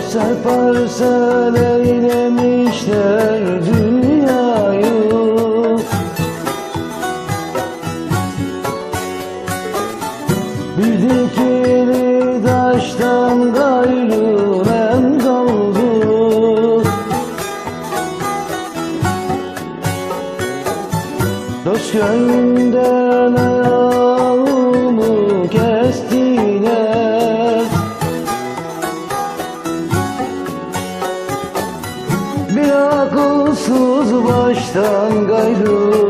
Parsel parsel eylemişler dünyayı. Bir dikili taştan gayrı nem kaldı Dost gönlünden ayağımı kestiler gayrı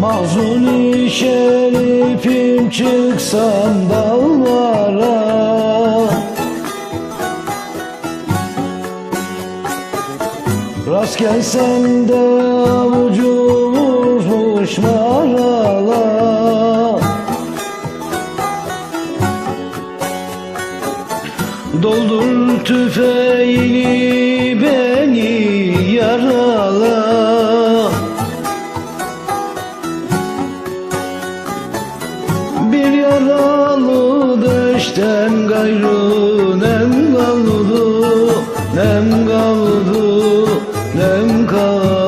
Mahzuni şerifim çıksam dallara Rast gelsem de avucu vurmuş marala. Doldur tüfeğini Bir yaralı döşten gayrı nem kaldı Nem kaldı, nem kaldı